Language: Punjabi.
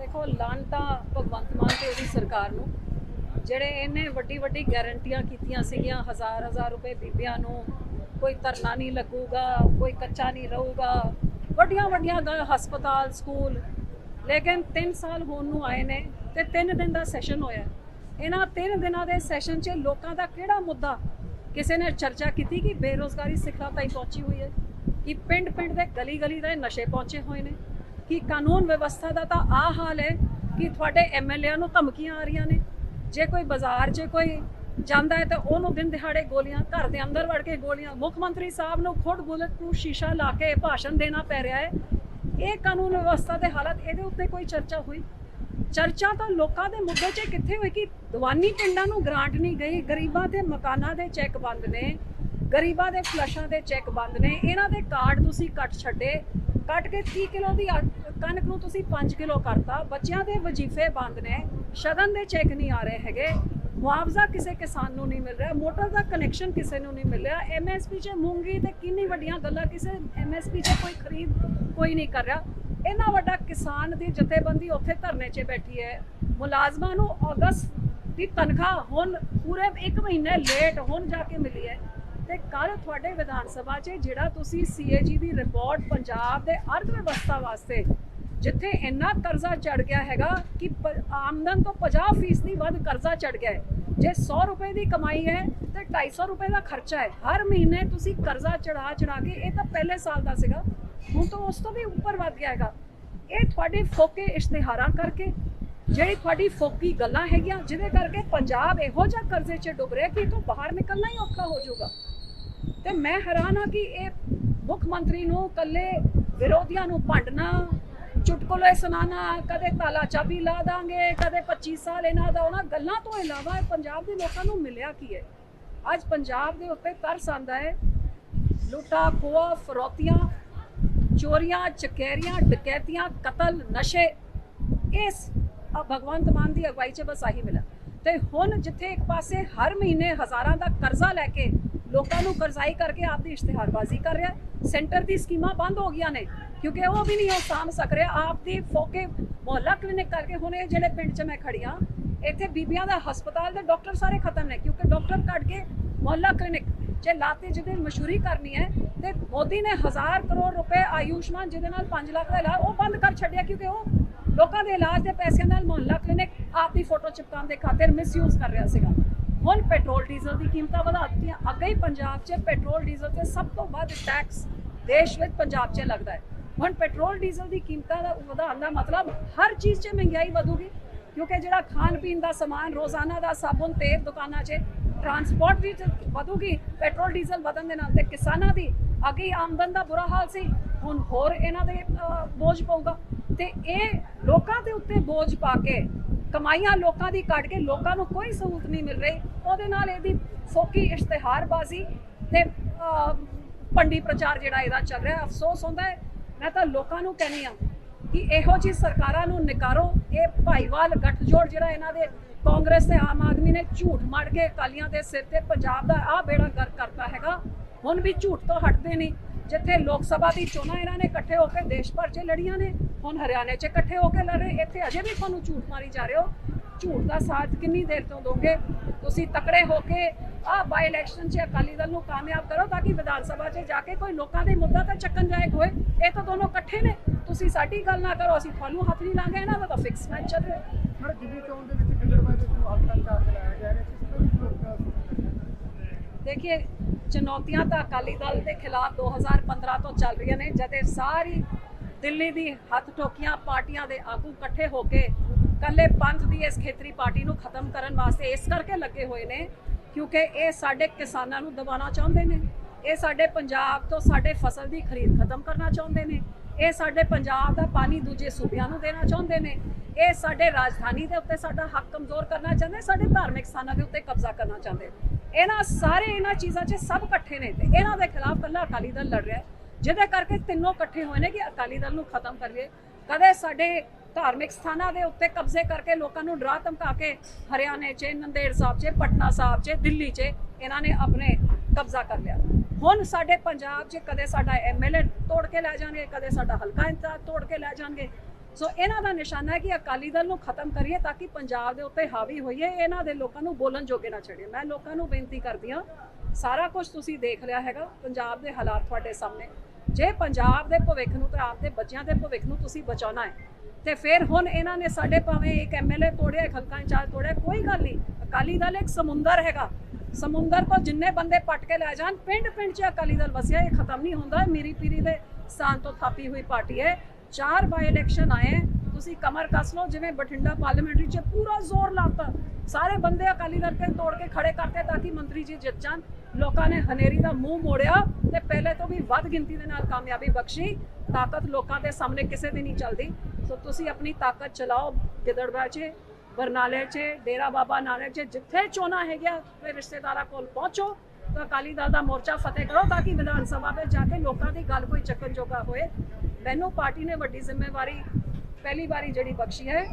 ਦੇਖੋ ਲਾਂਟਾ ਭਗਵੰਤ ਮਾਨ ਤੇ ਉਹਦੀ ਸਰਕਾਰ ਨੂੰ। ਜਿਹੜੇ ਇਹਨੇ ਵੱਡੀ ਵੱਡੀ ਗਾਰੰਟੀਆਂ ਕੀਤੀਆਂ ਸੀਗੀਆਂ, ਹਜ਼ਾਰ ਹਜ਼ਾਰ ਰੁਪਏ ਬੀਬੀਆਂ ਨੂੰ, ਕੋਈ ਧਰਨਾ ਨਹੀਂ ਲੱਗੂਗਾ, ਕੋਈ ਕੱਚਾ ਨਹੀਂ ਰਹੂਗਾ। ਵੱਡੀਆਂ ਵੱਡੀਆਂ ਗ- ਹਸਪਤਾਲ, ਸਕੂਲ, ਲੇਕਿਨ 3 ਸਾਲ ਹੋਣ ਨੂੰ ਆਏ ਨੇ ਤੇ 3 ਦਿਨ ਦਾ ਸੈਸ਼ਨ ਹੋਇਆ। ਇਹਨਾਂ 3 ਦਿਨਾਂ ਦੇ ਸੈਸ਼ਨ 'ਚ ਲੋਕਾਂ ਦਾ ਕਿਹੜਾ ਮੁੱਦਾ? ਕਿਸੇ ਨੇ ਚਰਚਾ ਕੀਤੀ ਕਿ ਬੇਰੋਜ਼ਗਾਰੀ ਸਿਖਰਾਂ ਤਾਈਂ ਪਹੁੰਚੀ ਹੋਈ ਹੈ? ਕਿ ਪਿੰਡ ਪਿੰਡ ਦੇ ਗਲੀ ਗਲੀ ਦੇ ਨਸ਼ੇ ਪਹੁੰਚੇ ਹੋਏ ਨੇ? ਕਿ ਕਾਨੂੰਨ ਵਿਵਸਥਾ ਦਾ ਤਾਂ ਆ ਹਾਲ ਹੈ ਕਿ ਤੁਹਾਡੇ ਐਮਐਲਏ ਨੂੰ ਧਮਕੀਆਂ ਆ ਰਹੀਆਂ ਨੇ। ਜੇ ਕੋਈ ਬਾਜ਼ਾਰ 'ਚ ਕੋਈ ਜਾਂਦਾ ਹੈ ਤਾਂ ਉਹਨੂੰ ਦਿਨ ਦਿਹਾੜੇ ਗੋਲੀਆਂ, ਘਰ ਦੇ ਅੰਦਰ ਵੜ ਕੇ ਗੋਲੀਆਂ। ਮੁੱਖ ਮੰਤਰੀ ਸਾਹਿਬ ਨੂੰ ਖੁਦ ਬੁਲਟ ਪ੍ਰੂਫ ਸ਼ੀਸ਼ਾ ਲਾ ਕੇ ਭਾਸ਼ਣ ਦੇਣਾ ਪੈ ਰਿਹਾ ਹੈ। ਇਹ ਕਾਨੂੰਨ ਵਿਵਸਥਾ ਦੇ ਹਾਲਤ, ਇਹਦੇ ਉੱਤੇ ਕੋਈ ਚਰਚਾ ਹੋਈ? ਚਰਚਾ ਤਾਂ ਲੋਕਾਂ ਦੇ ਮੁੱਦੇ 'ਚ ਕਿੱਥੇ ਹੋਈ ਕਿ ਦਵਾਨੀ ਪਿੰਡਾਂ ਨੂੰ ਗ੍ਰਾਂਟ ਨਹੀਂ ਗਈ? ਗਰੀਬਾਂ ਦੇ ਮਕਾਨਾਂ ਦੇ ਚੈੱਕ ਬੰਦ ਨੇ। ਗਰੀਬਾਂ ਦੇ ਫਲਸ਼ਾਂ ਦੇ ਚੈੱਕ ਬੰਦ ਨੇ। ਇਹਨਾਂ ਦੇ ਕਾਰਡ ਤੁਸੀਂ ਕੱਟ ਛੱਡੇ। ਕੱਟ ਕੇ 30 ਕਿਲੋ ਦੀ ਕਣਕ ਨੂੰ ਤੁਸੀਂ 5 ਕਿਲੋ ਕਰਤਾ। ਬੱਚਿਆਂ ਦੇ ਵਜੀਫੇ ਬੰਦ ਨੇ। ਸ਼ਗਨ ਦੇ ਚੈੱਕ ਨਹੀਂ ਆ ਰਹੇ ਹੈਗੇ। ਮੁਆਵਜ਼ਾ ਕਿਸੇ ਕਿਸਾਨ ਨੂੰ ਨਹੀਂ ਮਿਲ ਰਿਹਾ। ਮੋਟਰ ਦਾ ਕਨੈਕਸ਼ਨ ਕਿਸੇ ਨੂੰ ਨਹੀਂ ਮਿਲ ਰਿਹਾ। ਐਮਐਸਪੀ 'ਚ ਮੂੰਗੀ ਤੇ ਕਿੰਨੀ ਵੱਡੀਆਂ ਗੱਲਾਂ ਕਿਸੇ ਐਮਐਸਪੀ 'ਚ ਕੋਈ ਖਰੀਦ ਕੋਈ ਨਹੀਂ ਕਰ ਰਿਹਾ। ਇੰਨਾ ਵੱਡਾ ਕਿਸਾਨ ਦੀ ਜਥੇਬੰਦੀ ਉੱਥੇ ਧਰਨੇ 'ਚ ਬੈਠੀ ਹੈ। ਮੁਲਾਜ਼ਮਾਂ ਨੂੰ ਅਗਸਤ ਦੀ ਤਨਖਾਹ ਹੁਣ ਪੂਰੇ 1 ਮਹੀਨੇ ਲੇਟ ਹੁਣ ਜਾ ਕੇ ਮਿਲੀ ਹੈ। ਤੇ ਕੱਲ ਤੁਹਾਡੇ ਵਿਧਾਨ ਸਭਾ 'ਚ ਜਿਹੜਾ ਤੁਸੀਂ ਸੀਏਜੀ ਦੀ ਰਿਪੋਰਟ ਪੰਜਾਬ ਦੇ ਅਰਥ ਵਿਵਸਥਾ ਵਾਸਤੇ, ਜਿੱਥੇ ਇੰਨਾ ਕਰਜ਼ਾ ਚੜ ਗਿਆ ਹੈਗਾ ਕਿ ਆਮਦਨ ਤੋਂ 50% ਦੀ ਵੱਧ ਕਰਜ਼ਾ ਚੜ ਗਿਆ ਹੈ। ਜੇ 100 ਰੁਪਏ ਦੀ ਕਮਾਈ ਹੈ ਤੇ 250 ਰੁਪਏ ਦਾ ਖਰਚਾ ਹੈ। ਹਰ ਮਹੀਨੇ ਤੁਸੀਂ ਕਰਜ਼ਾ ਚੜਾ ਚੜਾ ਕੇ, ਇਹ ਤਾਂ ਪਹਿਲੇ ਸਾਲ ਦਾ ਸੀਗਾ, ਹੁਣ ਤਾਂ ਉਸ ਤੋਂ ਵੀ ਉੱਪਰ ਵੱਧ ਗਿਆ ਹੈਗਾ। ਇਹ ਤੁਹਾਡੇ ਫੋਕੇ ਇਸ਼ਤਿਹਾਰਾਂ ਕਰਕੇ, ਜਿਹੜੀ ਤੁਹਾਡੀ ਫੋਕੀ ਗੱਲਾਂ ਹੈਗੀਆਂ, ਜਿਹਦੇ ਕਰਕੇ ਪੰਜਾਬ ਇਹੋ ਜਿਹਾ ਕਰਜ਼ੇ 'ਚ ਡੁੱਬ ਰਿਹਾ ਕਿ ਇਥੋਂ ਬਾਹਰ ਨਿਕਲਣਾ ਹੀ ਔਖਾ ਹੋ ਜਾਊਗਾ। ਤੇ ਮੈਂ ਹੈਰਾਨ ਹਾਂ ਕਿ ਇਹ ਮੁੱਖ ਮੰਤਰੀ ਨੂੰ ਕੱਲੇ ਵਿਰੋਧੀਆਂ ਨੂੰ ਭੰਡਣਾ, ਚੁਟਕਲੇ ਸੁਣਾਣਾ ਕਦੇ ਤਾਲਾ ਚਾਬੀ ਲਾ ਦਾਂਗੇ, ਕਦੇ 25 ਸਾਲ ਇਹਨਾਂ ਦਾ ਉਹਨਾਂ ਗੱਲਾਂ ਤੋਂ ਇਲਾਵਾ ਇਹ ਪੰਜਾਬ ਦੇ ਲੋਕਾਂ ਨੂੰ ਮਿਲਿਆ ਕੀ ਹੈ? ਅੱਜ ਪੰਜਾਬ ਦੇ ਉੱਤੇ ਤਰਸ ਆਂਦਾ ਹੈ। ਲੁੱਟਾ ਖੋਆ ਫਰੋਤੀਆਂ, ਚੋਰੀਆਂ, ਚਕੈਰੀਆਂ, ਡਕੈਤੀਆਂ, ਕਤਲ, ਨਸ਼ੇ, ਇਸ ਭਗਵੰਤ ਮਾਨ ਦੀ ਅਗਵਾਈ 'ਚ ਬਸ ਆਹੀ ਮਿਲਾ ਤੇ ਹੁਣ ਜਿੱਥੇ ਇੱਕ ਪਾਸੇ ਹਰ ਮਹੀਨੇ ਹਜ਼ਾਰਾਂ ਦਾ ਕਰਜ਼ਾ ਲੈ ਕੇ ਲੋਕਾਂ ਨੂੰ ਕਰਜ਼ਾਈ ਕਰਕੇ ਆਪਦੀ ਇਸ਼ਤਿਹਾਰਬਾਜ਼ੀ ਕਰ ਰਿਹਾ ਸੈਂਟਰ ਦੀ ਸਕੀਮਾਂ ਬੰਦ ਹੋ ਗਈਆਂ ਨੇ, ਕਿਉਂਕਿ ਉਹ ਵੀ ਨਹੀਂ ਉਹ ਸਾਂਭ ਸਕ ਰਿਹਾ। ਆਪਦੀ ਫੋਕੇ ਮੁਹੱਲਾ ਕਲੀਨਿਕ ਕਰਕੇ ਹੁਣ ਇਹ ਜਿਹੜੇ ਪਿੰਡ 'ਚ ਮੈਂ ਖੜੀ ਹਾਂ, ਇੱਥੇ ਬੀਬੀਆਂ ਦਾ ਹਸਪਤਾਲ ਦੇ ਡਾਕਟਰ ਸਾਰੇ ਖਤਮ ਨੇ, ਕਿਉਂਕਿ ਡਾਕਟਰ ਕੱਢ ਕੇ ਮੁਹੱਲਾ ਕਲੀਨਿਕ ਜੇ ਲਾਤੇ ਜਿਹਦੇ ਮਸ਼ਹੂਰੀ ਕਰਨੀ ਹੈ ਤੇ ਮੋਦੀ ਨੇ ਹਜ਼ਾਰ ਕਰੋੜ ਰੁਪਏ ਆਯੁਸ਼ਮਾਨ ਜਿਹਦੇ ਨਾਲ 5 ਲੱਖ ਦਾ ਇਲਾਜ ਉਹ ਬੰਦ ਕਰ ਛੱਡਿਆ, ਕਿਉਂਕਿ ਉਹ ਲੋਕਾਂ ਦੇ ਇਲਾਜ ਦੇ ਪੈਸਿਆਂ ਨਾਲ ਮੁਹੱਲਾ ਕਲੀਨਿਕ ਆਪਦੀ ਫੋਟੋ ਚਿਪਕਾਉਣ ਦੇ ਖਾਤਰ ਮਿਸਯੂਜ਼ ਕਰ ਰਿਹਾ ਸੀਗਾ। ਹੁਣ ਪੈਟਰੋਲ ਡੀਜ਼ਲ ਦੀ ਕੀਮਤਾਂ ਵਧਾ ਦਿੱਤੀਆਂ ਅੱਗੇ ਹੀ ਪੰਜਾਬ 'ਚ ਪੈਟਰੋਲ ਡੀਜ਼ਲ ਤੇ ਸਭ ਤੋਂ ਵੱਧ ਟੈਕਸ ਦੇਸ਼ ਵਿੱਚ ਪੰਜਾਬ 'ਚ ਲੱਗਦਾ ਹੈ। ਹੁਣ ਪੈਟਰੋਲ ਡੀਜ਼ਲ ਦੀ ਕੀਮਤਾਂ ਦਾ ਵਧਾਉਣ ਦਾ ਮਤਲਬ ਹਰ ਚੀਜ਼ 'ਚ ਮਹਿੰਗਾਈ ਵਧੂਗੀ। ਕਿਉਂਕਿ ਜਿਹੜਾ ਖਾਣ ਪੀਣ ਦਾ ਸਮਾਨ, ਰੋਜ਼ਾਨਾ ਦਾ ਸਾਬੁਨ, ਤੇਲ ਦੁਕਾਨਾਂ 'ਚ ਟਰਾਂਸਪੋਰਟ ਵੀ ਵਧੂਗੀ। ਪੈਟਰੋਲ ਡੀਜ਼ਲ ਵਧਣ ਦੇ ਨਾਲ ਤੇ ਕਿਸਾਨਾਂ ਦੀ ਅੱਗੇ ਆਮਦਨ ਦਾ ਬੁਰਾ ਹਾਲ ਸੀ। ਹੁਣ ਹੋਰ ਇਹਨਾਂ ਦੇ ਬੋਝ ਪਊਗਾ। ਤੇ ਇਹ ਲੋਕਾਂ ਦੇ ਉੱਤੇ ਬੋਝ ਪਾ ਕੇ ਕਮਾਈਆਂ ਲੋਕਾਂ ਦੀ ਕੱਢ ਕੇ ਲੋਕਾਂ ਨੂੰ ਕੋਈ ਸਹੂਲਤ ਨਹੀਂ ਮਿਲ ਰਹੀ ਉਹਦੇ ਨਾਲ ਇਹਦੀ ਫੋਕੀ ਇਸ਼ਤਿਹਾਰਬਾਜ਼ੀ ਤੇ ਅਹ, ਪੰਡੀ ਪ੍ਰਚਾਰ ਜਿਹੜਾ ਇਹਦਾ ਚੱਲ ਰਿਹਾ ਅਫਸੋਸ ਹੁੰਦਾ ਹੈ। ਮੈਂ ਤਾਂ ਲੋਕਾਂ ਨੂੰ ਕਹਿੰਦੀ ਆ ਕਿ ਇਹੋ ਜਿਹੀ ਸਰਕਾਰਾਂ ਨੂੰ ਨਿਕਾਰੋ ਇਹ ਭਾਈਵਾਲ ਗੱਠਜੋੜ ਜਿਹੜਾ ਇਹਨਾਂ ਦੇ ਕਾਂਗਰਸ ਤੇ ਆਮ ਆਦਮੀ ਨੇ ਝੂਠ ਮਾਰ ਕੇ ਅਕਾਲੀਆਂ ਦੇ ਸਿਰ ਤੇ ਪੰਜਾਬ ਦਾ ਆ ਬੇੜਾ ਗਰ ਕਰਤਾ ਹੈਗਾ ਹੁਣ ਵੀ ਝੂਠ ਤੋਂ ਹਟਦੇ ਨਹੀਂ। ਜਿੱਥੇ ਲੋਕ ਸਭਾ ਦੀ ਚੋਣਾਂ ਇਹਨਾਂ ਨੇ ਇਕੱਠੇ ਹੋ ਕੇ ਦੇਸ਼ ਭਰ 'ਚ ਲੜੀਆਂ ਨੇ ਹੁਣ ਹਰਿਆਣੇ 'ਚ ਇਕੱਠੇ ਹੋ ਕੇ ਲੜ ਰਹੇ ਇੱਥੇ ਅਜੇ ਵੀ ਤੁਹਾਨੂੰ ਝੂਠ ਮਾਰੀ ਜਾ ਰਹੇ ਹੋ। ਝੂਠ ਦਾ ਸਾਥ ਕਿੰਨੀ ਦੇਰ ਤੋਂ ਦੋਗੇ? ਤੁਸੀਂ ਤਕੜੇ ਹੋ ਕੇ ਆ ਬਾਈ ਇਲੈਕਸ਼ਨ 'ਚ ਅਕਾਲੀ ਦਲ ਨੂੰ ਕਾਮਯਾਬ ਕਰੋ ਤਾਂ ਕਿ ਵਿਧਾਨ ਸਭਾ 'ਚ ਜਾ ਕੇ ਕੋਈ ਲੋਕਾਂ ਦੇ ਮੁੱਦਾ ਤਾਂ ਚੱਕਣ ਜਾਇਕ ਹੋਏ। ਇਹ ਤਾਂ ਦੋਨੋਂ ਇਕੱਠੇ ਨੇ। ਤੁਸੀਂ ਸਾਡੀ ਗੱਲ ਨਾ ਕਰੋ ਅਸੀਂ ਤੁਹਾਨੂੰ ਹੱਥ ਨਹੀਂ ਲਾਂਗੇ ਇਹਨਾਂ ਦਾ ਤਾਂ ਫਿਕਸ ਮੈਚ ਚੱਲ ਰਿਹਾ। ਪਰ ਦਿੱਲੀ ਚੋਣ ਦੇ ਵਿੱਚ ਖੰਡਰਬਾਈ ਦੇ ਨੂੰ ਹਲਕਾ ਚਾਰਜ ਲਾਇਆ ਜਾ ਰਿਹਾ ਕਿਸ ਤਰ੍ਹਾਂ ਚੁਣੌਤੀਆਂ ਤਾਂ ਅਕਾਲੀ ਦਲ ਦੇ ਖਿਲਾਫ 2015 ਤੋਂ ਚੱਲ ਰਹੀਆਂ ਨੇ ਜਦ ਇਹ ਸਾਰੀ ਦਿੱਲੀ ਦੀ ਹੱਥ ਟੋਕੀਆਂ ਪਾਰਟੀਆਂ ਦੇ ਆਗੂ ਇਕੱਠੇ ਹੋ ਕੇ ਕੱਲੇ ਪੰਥ ਦੀ ਇਸ ਖੇਤਰੀ ਪਾਰਟੀ ਨੂੰ ਖਤਮ ਕਰਨ ਵਾਸਤੇ ਇਸ ਕਰਕੇ ਲੱਗੇ ਹੋਏ ਨੇ, ਕਿਉਂਕਿ ਇਹ ਸਾਡੇ ਕਿਸਾਨਾਂ ਨੂੰ ਦਬਾਉਣਾ ਚਾਹੁੰਦੇ ਨੇ। ਇਹ ਸਾਡੇ ਪੰਜਾਬ ਤੋਂ ਸਾਡੇ ਫਸਲ ਦੀ ਖਰੀਦ ਖਤਮ ਕਰਨਾ ਚਾਹੁੰਦੇ ਨੇ। ਇਹ ਸਾਡੇ ਪੰਜਾਬ ਦਾ ਪਾਣੀ ਦੂਜੇ ਸੂਬਿਆਂ ਨੂੰ ਦੇਣਾ ਚਾਹੁੰਦੇ ਨੇ। ਇਹ ਸਾਡੇ ਰਾਜਧਾਨੀ ਦੇ ਉੱਤੇ ਸਾਡਾ ਹੱਕ ਕਮਜ਼ੋਰ ਕਰਨਾ ਚਾਹੁੰਦੇ, ਸਾਡੇ ਧਾਰਮਿਕ ਸਥਾਨਾਂ ਦੇ ਉੱਤੇ ਕਬਜ਼ਾ ਕਰਨਾ ਚਾਹੁੰਦੇ। ਇਹਨਾਂ ਸਾਰੇ ਇਹਨਾਂ ਚੀਜ਼ਾਂ 'ਚ ਸਭ ਇਕੱਠੇ ਨੇ ਤੇ ਇਹਨਾਂ ਦੇ ਖਿਲਾਫ ਕੱਲਾ ਅਕਾਲੀ ਦਲ ਲੜ ਰਿਹਾ ਹੈ। ਜਿਹਦੇ ਕਰਕੇ ਤਿੰਨੋਂ ਇਕੱਠੇ ਹੋਏ ਨੇ ਕਿ ਅਕਾਲੀ ਦਲ ਨੂੰ ਖਤਮ ਕਰੀਏ। ਕਦੇ ਸਾਡੇ ਧਾਰਮਿਕ ਸਥਾਨਾਂ ਦੇ ਉੱਤੇ ਕਬਜ਼ੇ ਕਰਕੇ ਲੋਕਾਂ ਨੂੰ ਡਰਾ ਧਮਕਾ ਕੇ ਹਰਿਆਣੇ 'ਚ, ਨੰਦੇੜ ਸਾਹਿਬ 'ਚ, ਪਟਨਾ ਸਾਹਿਬ 'ਚ, ਦਿੱਲੀ 'ਚ ਇਹਨਾਂ ਨੇ ਆਪਣੇ ਕਬਜ਼ਾ ਕਰ ਲਿਆ। ਹੁਣ ਸਾਡੇ ਪੰਜਾਬ 'ਚ ਕਦੇ ਸਾਡਾ ਐਮਐਲਏ ਤੋੜ ਕੇ ਲੈ ਜਾਣਗੇ, ਕਦੇ ਸਾਡਾ ਹਲਕਾ ਇੰਚਾਰਜ ਤੋੜ ਕੇ ਲੈ ਜਾਣਗੇ। ਸੋ ਇਹਨਾਂ ਦਾ ਨਿਸ਼ਾਨਾ ਹੈ ਕਿ ਅਕਾਲੀ ਦਲ ਨੂੰ ਖਤਮ ਕਰੀਏ ਤਾਂ ਕਿ ਪੰਜਾਬ ਦੇ ਉੱਤੇ ਹਾਵੀ ਹੋਈਏ, ਇਹਨਾਂ ਦੇ ਲੋਕਾਂ ਨੂੰ ਬੋਲਣ ਜੋਗੇ ਨਾ ਛੱਡੇ ਮੈਂ ਲੋਕਾਂ ਨੂੰ ਬੇਨਤੀ ਕਰਦੀ ਹਾਂ, ਸਾਰਾ ਕੁਝ ਤੁਸੀਂ ਦੇਖ ਲਿਆ ਹੈਗਾ, ਪੰਜਾਬ ਦੇ ਹਾਲਾਤ ਤੁਹਾਡੇ ਸਾਹਮਣੇ। ਜੇ ਪੰਜਾਬ ਦੇ ਭਵਿੱਖ ਨੂੰ ਤੇ ਆਪਦੇ ਬੱਚਿਆਂ ਦੇ ਭਵਿੱਖ ਨੂੰ ਤੁਸੀਂ ਬਚਾਉਣਾ ਹੈ, ਤੇ ਫਿਰ ਹੁਣ ਇਹਨਾਂ ਨੇ ਸਾਡੇ ਭਾਵੇਂ ਇੱਕ ਐਮਐਲਏ ਤੋੜਿਆ ਇੱਕ ਇੰਚਾਰਜ ਤੋੜਿਆ ਕੋਈ ਗੱਲ ਨਹੀਂ। ਅਕਾਲੀ ਦਲ ਇੱਕ ਸਮੁੰਦਰ ਹੈਗਾ। ਸਮੁੰਦਰ ਤੋਂ ਜਿੰਨੇ ਬੰਦੇ ਪਟ ਕੇ ਲੈ ਜਾਣ ਪਿੰਡ ਪਿੰਡ 'ਚ ਅਕਾਲੀ ਦਲ ਵਸਿਆ, ਇਹ ਖਤਮ ਨਹੀਂ ਹੁੰਦਾ। ਮੇਰੀ ਪੀਰੀ ਦੇ ਸਥਾਨ ਤੋਂ ਥਾਪੀ ਹੋਈ ਪਾਰਟੀ ਹੈ। ਚਾਰ ਬਾਈ ਇਲੈਕਸ਼ਨ ਆਏ ਤੁਸੀਂ ਕਮਰ ਕੱਸ ਲਓ, ਜਿਵੇਂ ਬਠਿੰਡਾ ਪਾਰਲੀਮੈਂਟਰੀ 'ਚ ਪੂਰਾ ਜ਼ੋਰ ਲਾਤਾ। ਸਾਰੇ ਬੰਦੇ ਅਕਾਲੀ ਦਲ ਕੇ ਤੋੜ ਕੇ ਖੜੇ ਕਰਤੇ ਤਾਂ ਕਿ ਮੰਤਰੀ ਜੀ ਜਿੱਤ ਜਾਣ। ਲੋਕਾਂ ਨੇ ਹਨੇਰੀ ਦਾ ਮੂੰਹ ਮੋੜਿਆ ਤੇ ਪਹਿਲੇ ਤੋਂ ਵੀ ਵੱਧ ਗਿਣਤੀ ਦੇ ਨਾਲ ਕਾਮਯਾਬੀ ਬਖਸ਼ੀ। ਤਾਕਤ ਲੋਕਾਂ ਦੇ ਸਾਹਮਣੇ ਕਿਸੇ ਦੀ ਨਹੀਂ ਚੱਲਦੀ। ਸੋ ਤੁਸੀਂ ਆਪਣੀ ਤਾਕਤ ਚਲਾਓ। ਗਿੱਦੜਵਾ 'ਚ, ਬਰਨਾਲੇ 'ਚ, ਡੇਰਾ ਬਾਬਾ ਨਾਨਕ 'ਚ, ਜਿੱਥੇ ਚੋਣਾ ਹੈਗਾ ਆਪਣੇ ਰਿਸ਼ਤੇਦਾਰਾਂ ਕੋਲ ਪਹੁੰਚੋ। ਤਾਂ ਅਕਾਲੀ ਦਲ ਦਾ ਮੋਰਚਾ ਫਤਿਹ ਕਰੋ ਤਾਂ ਕਿ ਵਿਧਾਨ ਸਭਾ ਵਿੱਚ ਜਾ ਕੇ ਲੋਕਾਂ ਦੀ ਗੱਲ ਕੋਈ ਚੱਕਣ ਜੋਗਾ ਹੋਏ। ਮੈਨੂੰ ਪਾਰਟੀ ਨੇ ਵੱਡੀ ਜ਼ਿੰਮੇਵਾਰੀ, ਪਹਿਲੀ ਵਾਰੀ ਜਿਹੜੀ ਬਖਸ਼ੀ ਹੈ।